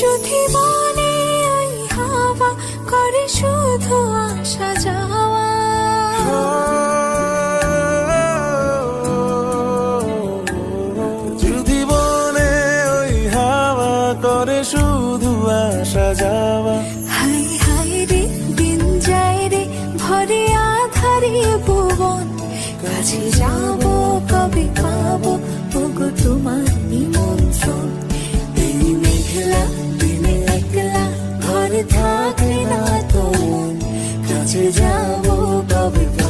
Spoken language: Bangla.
যদি মনে হাওয়া করে শুধু আসা যাওয়া। যদি মনে ওই হাওয়া করে শুধু আসা যাওয়া। হাই হাই রে দিন যায় রে ভরে আধারে ভুবন। কাছে যাব Boca with